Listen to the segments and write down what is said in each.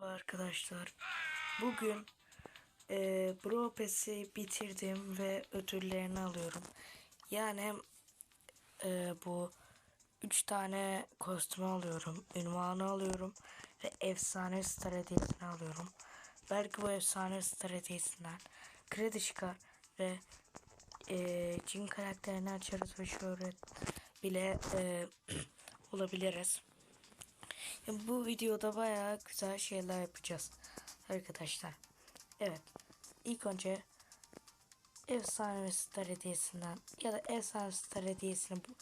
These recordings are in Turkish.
arkadaşlar. Bugün e, Bro Pass'i bitirdim ve ödüllerini alıyorum. Yani e, bu üç tane kostümü alıyorum. Ünvanı alıyorum. Ve efsane star hediyesini alıyorum. Belki bu efsane star hediyesinden kredi çıkar ve e, cin karakterini açarız ve şöhret bile e, olabiliriz. Ya bu videoda bayağı güzel şeyler yapacağız arkadaşlar. Evet. İlk önce efsane star hediyesinden ya da efsane star hediyesini bu,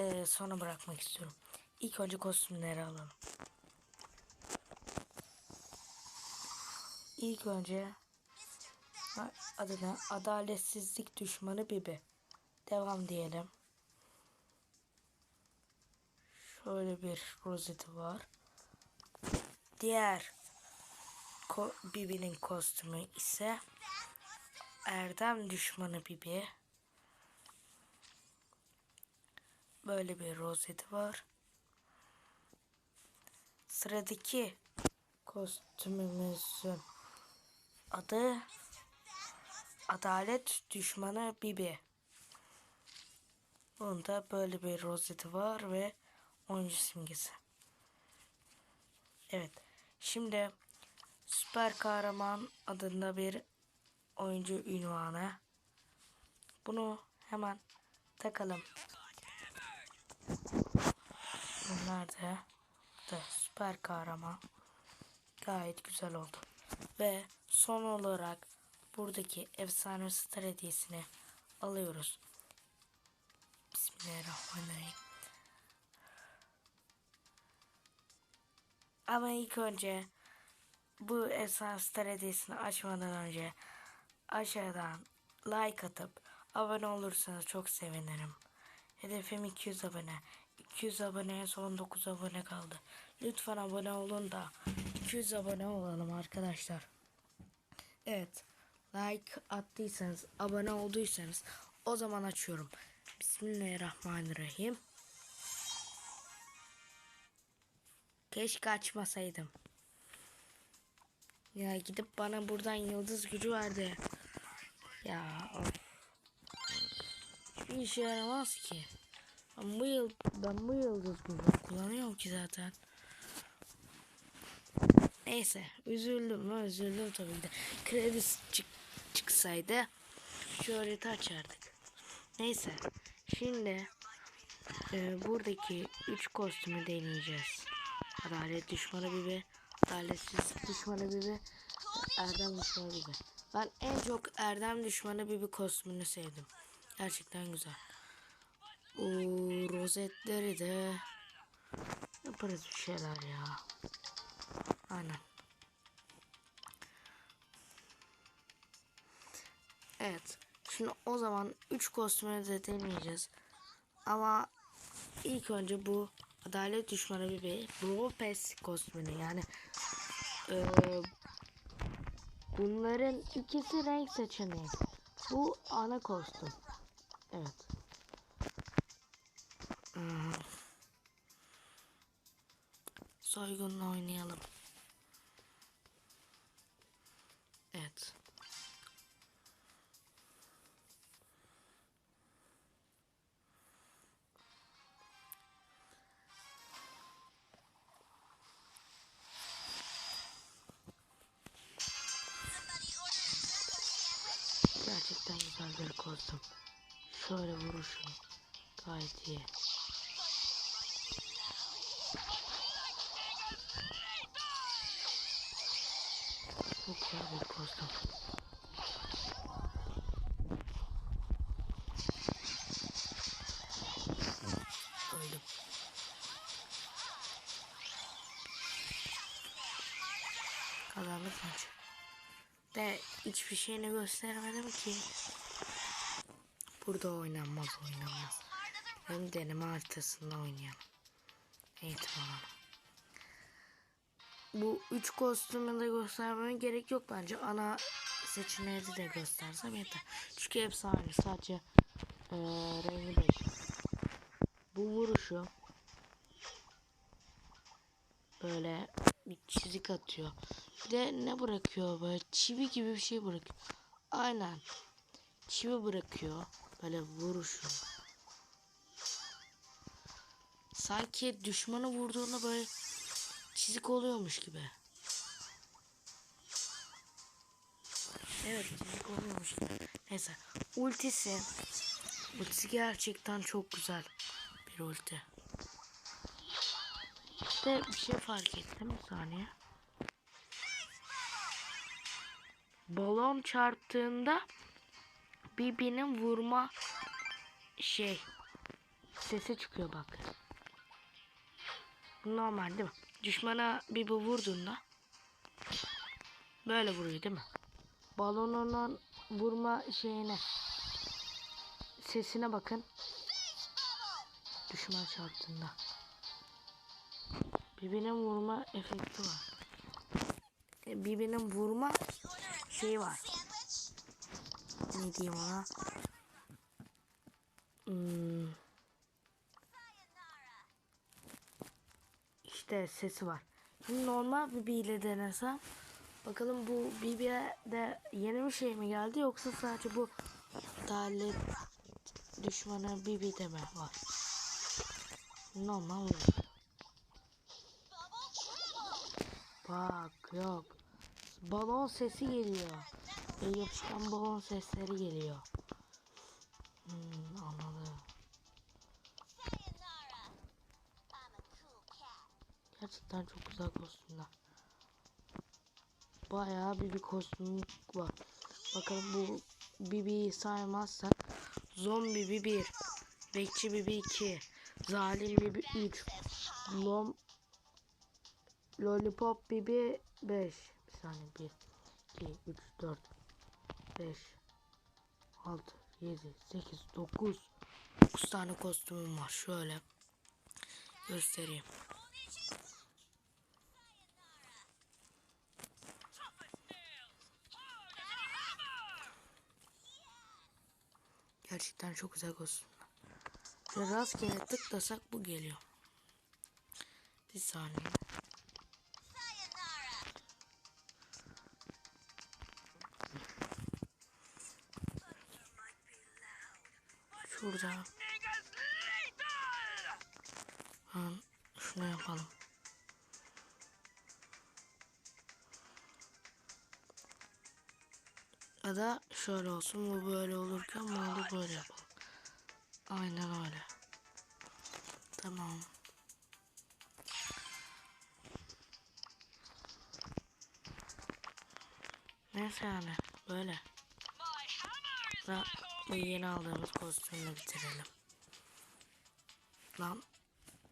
e, sona bırakmak istiyorum. İlk önce kostümleri alalım. İlk önce adına adaletsizlik düşmanı Bibi. Devam diyelim. Şöyle bir rozeti var. Diğer ko Bibi'nin kostümü ise Erdem düşmanı Bibi. Böyle bir rozeti var. Sıradaki kostümümüzün adı Adalet düşmanı Bibi. Bunda böyle bir rozeti var ve oyuncu simgesi. Evet. Şimdi süper kahraman adında bir oyuncu ünvanı. Bunu hemen takalım. Bunlar da, da süper kahraman. Gayet güzel oldu. Ve son olarak buradaki efsane star hediyesini alıyoruz. Bismillahirrahmanirrahim. Ama ilk önce bu esas star hediyesini açmadan önce aşağıdan like atıp abone olursanız çok sevinirim. Hedefim 200 abone. 200 aboneye son 9 abone kaldı. Lütfen abone olun da 200 abone olalım arkadaşlar. Evet. Like attıysanız, abone olduysanız o zaman açıyorum. Bismillahirrahmanirrahim. Keşke açmasaydım. Ya gidip bana buradan yıldız gücü verdi. Ya. Hiçbir işe yaramaz ki. Ben bu yıl ben bu yıldız gücü kullanıyorum ki zaten. Neyse üzüldüm mü üzüldüm tabii de. Kredi çık çıksaydı şöhreti açardık. Neyse şimdi e, buradaki 3 kostümü deneyeceğiz. Adalet düşmanı Bibi, adaletsiz düşmanı Bibi, Erdem düşmanı Bibi. Ben en çok Erdem düşmanı Bibi kostümünü sevdim. Gerçekten güzel. O rozetleri de yaparız bir şeyler ya. Aynen. Evet. Şimdi o zaman 3 kostümü de deneyeceğiz. Ama ilk önce bu adalet düşmanı bir Bropes kostümünü yani e, bunların ikisi renk seçeneği. Bu ana kostüm. Evet. Hmm. Soygunla oynayalım. Gerçekten güzel bir kostüm. Şöyle vuruşu gayet iyi. Hiçbir şeyini göstermedim ki. Burada oynanmaz oynanmaz. Hem deneme haritasında oynayalım. Eğitim alalım. Bu üç kostümü de göstermeme gerek yok bence. Ana seçeneği de göstersem yeter. Çünkü hepsi aynı. Sadece ee, rengi değişik. Bu vuruşu böyle bir çizik atıyor. De ne bırakıyor böyle çivi gibi bir şey bırakıyor. Aynen. Çivi bırakıyor. Böyle vuruşu. Sanki düşmanı vurduğunda böyle çizik oluyormuş gibi. Evet çizik oluyormuş gibi. Neyse. Ultisi. Ultisi gerçekten çok güzel bir ulti. İşte bir şey fark ettim bir saniye. Balon çarptığında Bibi'nin vurma şey sesi çıkıyor bak. Normal değil mi? Düşmana Bibi vurduğunda böyle vuruyor değil mi? Balonunun vurma şeyine sesine bakın. Düşman çarptığında. Birbirine vurma efekti var. E, Birbirine vurma şeyi var. Ne diyeyim ona? Hmm. İşte sesi var. Şimdi normal bir ile denesem bakalım bu Bibi'ye de yeni bir şey mi geldi yoksa sadece bu dalet düşmana Bibi'de mi var? Normal. Bak yok. Balon sesi geliyor. Ve yapışkan balon sesleri geliyor. Hmm, anladım. Gerçekten çok güzel kostümler. Bayağı bir bir kostüm var. Bakalım bu Bibi'yi saymazsak Zombi Bibi 1 Bekçi Bibi 2 Zalim Bibi 3 Lom Lollipop Bibi 5 Saniye 1 2 3 4 5 6 7 8 9 9 tane kostümüm var şöyle göstereyim. Gerçekten çok güzel kostümler. Rastgele tıklasak bu geliyor. Bir saniye. Şurada. Ha, şunu yapalım. Ya da şöyle olsun bu böyle olurken bunu da böyle yapalım. Aynen öyle. Tamam. Neyse yani böyle. Ve yeni aldığımız kostümü bitirelim. Lan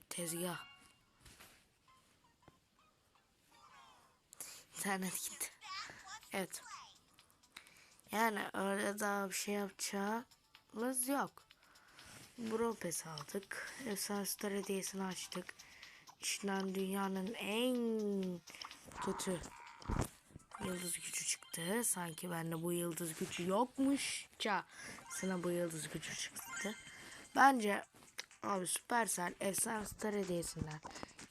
tezgah. İnternet gitti. Evet. Yani öyle daha bir şey yapacağımız yok. Bro Pass aldık. Efsane Star hediyesini açtık. İçinden dünyanın en kötü yıldız gücü çıktı. Sanki bende bu yıldız gücü yokmuş. Sana bu yıldız gücü çıktı. Bence abi Supercell Efsane Star hediyesinden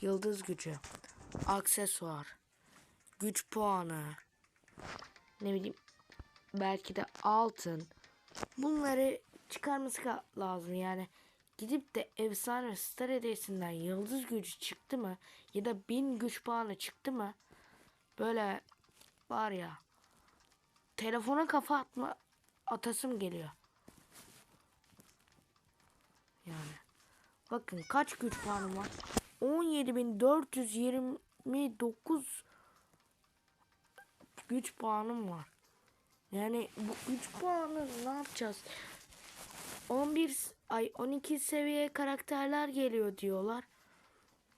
yıldız gücü, aksesuar, güç puanı, ne bileyim belki de altın bunları çıkarması lazım yani gidip de efsane star hediyesinden yıldız gücü çıktı mı ya da bin güç puanı çıktı mı böyle var ya telefona kafa atma atasım geliyor yani bakın kaç güç puanım var 17.429 güç puanım var yani bu 3 puanı ne yapacağız? 11 ay 12 seviye karakterler geliyor diyorlar.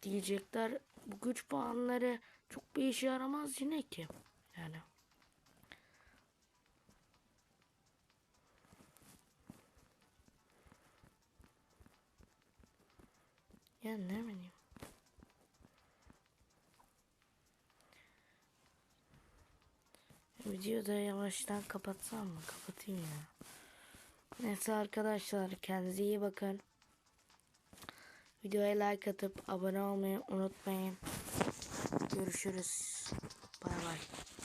Diyecekler bu güç puanları çok bir işe yaramaz yine ki. Yani. Ya ne bileyim. Videoda yavaştan kapatsam mı? Kapatayım ya. Neyse arkadaşlar kendinize iyi bakın. Videoya like atıp abone olmayı unutmayın. Görüşürüz.